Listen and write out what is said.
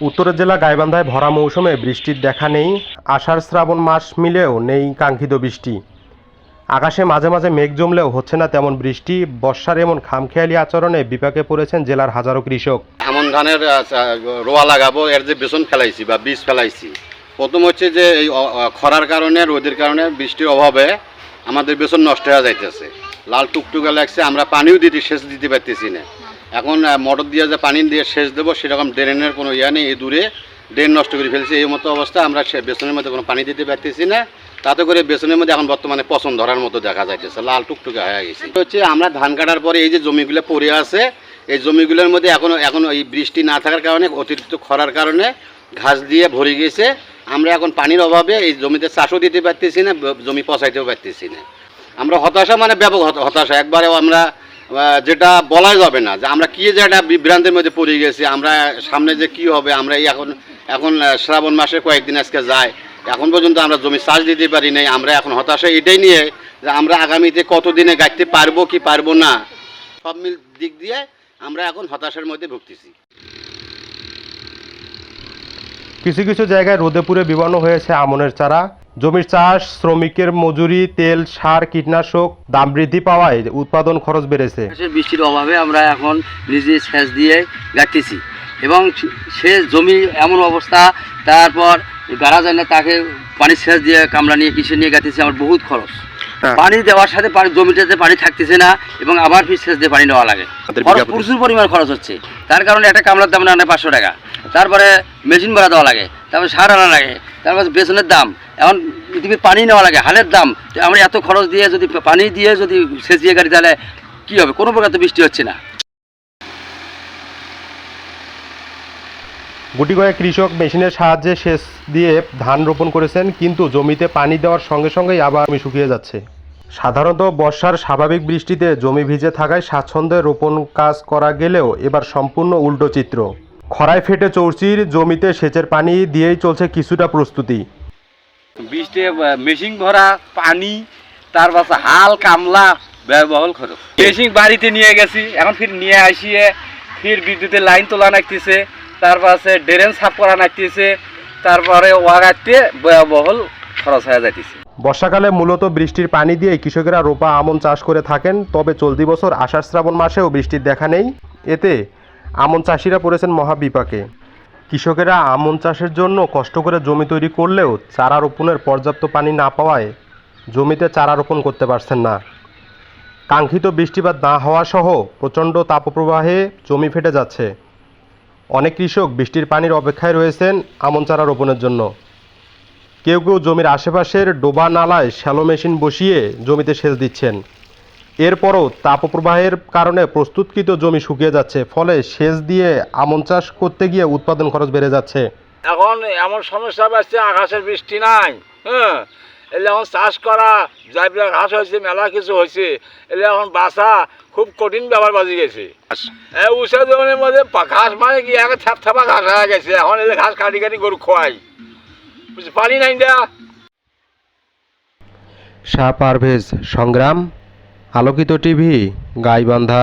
উত্তরের জেলা গাইবান্ধায় ভরা মৌসুমে বৃষ্টির দেখা নেই। আষাঢ় শ্রাবণ মাস মিলেও নেই কাঙ্ক্ষিত বৃষ্টি। আকাশে মাঝে মাঝে মেঘ জমলেও হচ্ছে না তেমন বৃষ্টি। বর্ষার এমন খামখেয়ালি আচরণে বিপাকে পড়েছেন জেলার হাজারো কৃষক। এমন ধানের রোয়া লাগাবো, এর যে বেসন ফেলাইছি বা বীজ ফেলাইছি। প্রথম হচ্ছে যে এই খরার কারণে, রোদের কারণে বৃষ্টির অভাবে আমাদের বেসন নষ্ট হয়ে যাইতেছে। লাল টুকটুকে লাগছে, আমরা পানিও দিতে, সেচ দিতে পারতেছি না। এখন মোটর দিয়ে যে পানি দিয়ে সেচ দেবো, সেরকম ড্রেনের কোনো ইয়া নেই, এই দূরে। ড্রেন নষ্ট করে ফেলছে, এই মতো অবস্থা। আমরা সে বেসনের মধ্যে কোনো পানি দিতে পারতেছি না। তাতে করে বেসনের মধ্যে এখন বর্তমানে পছন ধরার মতো দেখা যাইতেছে, লাল টুকটুকে হয়ে গেছে। হচ্ছে আমরা ধান কাটার পরে এই যে জমিগুলো পড়ে আছে, এই জমিগুলোর মধ্যে এখনও এখন এই বৃষ্টি না থাকার কারণে, অতিরিক্ত খরার কারণে ঘাস দিয়ে ভরে গেছে। আমরা এখন পানির অভাবে এই জমিতে চাষও দিতে পারতেছি না জমি পচাইতেও পারতেছি না। আমরা হতাশা মানে ব্যাপক হত- হতাশা। একবারে আমরা যেটা বলা যাবে না যে আমরা কি যে একটা বিভ্রান্তের মধ্যে পড়ে গেছি, আমরা সামনে যে কি হবে, আমরা এই এখন এখন শ্রাবণ মাসে কয়েকদিন আজকে যায়। এখন পর্যন্ত আমরা জমি চাষ দিতে পারি নাই, আমরা এখন হতাশা এটাই নিয়ে যে আমরা আগামীতে কতদিনে গাইতে পারব কি পারব না, সব মিল দিক দিয়ে আমরা এখন হতাশার মধ্যে ভুগতেছি। কিছু কিছু জায়গায় রোদে পুড়ে বিবর্ণ হয়েছে আমনের চারা। জমির চাষ শ্রমিকের মজুরি তেল সার কীটনাশক দাম বৃদ্ধি পাওয়ায় উৎপাদন খরচ বেড়েছে। বৃষ্টির অভাবে আমরা এখন নিজে সেচ দিয়ে গাঁটতেছি। এবং সে জমি এমন অবস্থা তারপর গাড়া যায় না তাকে পানি সেচ দিয়ে কামলা নিয়ে কিসে নিয়ে গাঁতেছি আমার বহুত খরচ। হ্যাঁ। পানি দেওয়ার সাথে পানি জমিটাতে পানি থাকতেছে না এবং আবার ফির সেচ দিয়ে পানি নেওয়া লাগে। খরচ প্রচুর পরিমাণ খরচ হচ্ছে। তার কারণে একটা কামলার দাম না পাঁচশো টাকা। তারপরে মেশিন ভাড়া দেওয়া লাগে তারপরে সার আনা লাগে। তারপরে বেসনের দাম। এখন পৃথিবীর পানি নেওয়া লাগে, হালের দাম। আমরা এত খরচ দিয়ে যদি পানি দিয়ে যদি সেচিয়ে গাড়ি, তাহলে কী হবে? কোনো প্রকার তো বৃষ্টি হচ্ছে না। গুটি কয়েক কৃষক মেশিনের সাহায্যে সেচ দিয়ে ধান রোপণ করেছেন, কিন্তু জমিতে পানি দেওয়ার সঙ্গে সঙ্গেই আবার জমি শুকিয়ে যাচ্ছে। সাধারণত বর্ষার স্বাভাবিক বৃষ্টিতে জমি ভিজে থাকায় স্বাচ্ছন্দ্যে রোপণ কাজ করা গেলেও এবার সম্পূর্ণ উল্টো চিত্র। খরায় ফেটে চৌচির জমিতে সেচের পানি দিয়েই চলছে কিছুটা প্রস্তুতি। বৃষ্টি মেশিন ভরা পানি তার পাশে হাল কামলা ব্যয়বহুল খরচ। মেশিন বাড়িতে নিয়ে গেছি এখন ফির নিয়ে আসিয়ে ফির বিদ্যুতের লাইন তোলা নাকতেছে তার পাশে ড্রেন সাফ করা নাকতেছে তারপরে ওয়াগাতে ব্যয়বহুল খরচ হয়ে যাইতেছে। বর্ষাকালে মূলত বৃষ্টির পানি দিয়ে কৃষকেরা রোপা আমন চাষ করে থাকেন তবে চলতি বছর আষাঢ় শ্রাবণ মাসেও বৃষ্টির দেখা নেই। এতে আমন চাষিরা পড়েছেন মহাবিপাকে। কৃষকেরা আমন চাষের জন্য কষ্ট করে জমি তৈরি করলেও চারা রোপণের পর্যাপ্ত পানি না পাওয়ায় জমিতে চারা রোপণ করতে পারছেন না। কাঙ্ক্ষিত বৃষ্টিপাত না হওয়া সহ প্রচণ্ড তাপপ্রবাহে জমি ফেটে যাচ্ছে। অনেক কৃষক বৃষ্টির পানির অপেক্ষায় রয়েছেন আমন চারা রোপণের জন্য। কেউ কেউ জমির আশেপাশের ডোবা নালায় শ্যালো মেশিন বসিয়ে জমিতে সেচ দিচ্ছেন। এরপরও তাপপ্রবাহের কারণে প্রস্তুতকৃত জমি শুকিয়ে যাচ্ছে ফলে সেচ দিয়ে আমন চাষ করতে গিয়ে উৎপাদন খরচ বেড়ে যাচ্ছে। এখন এমন সমস্যা পাচ্ছে আকাশের বৃষ্টি নাই হ্যাঁ? এলে এখন চাষ করা যাইবিলাক ঘাস হয়েছে মেলা কিছু হয়েছে এলে এখন বাসা খুব কঠিন ব্যাপার বাজি গেছে। উষা জমির মধ্যে ঘাস মানে কি? একে থাপ থাপা ঘাস হয়ে গেছে এখন এলে ঘাস কাটি কাটি গরু খোয়াই বুঝছি পানি নাই দেয়া শাহ পারভেজ সংগ্রাম আলোকিত টিভি গাইবান্ধা।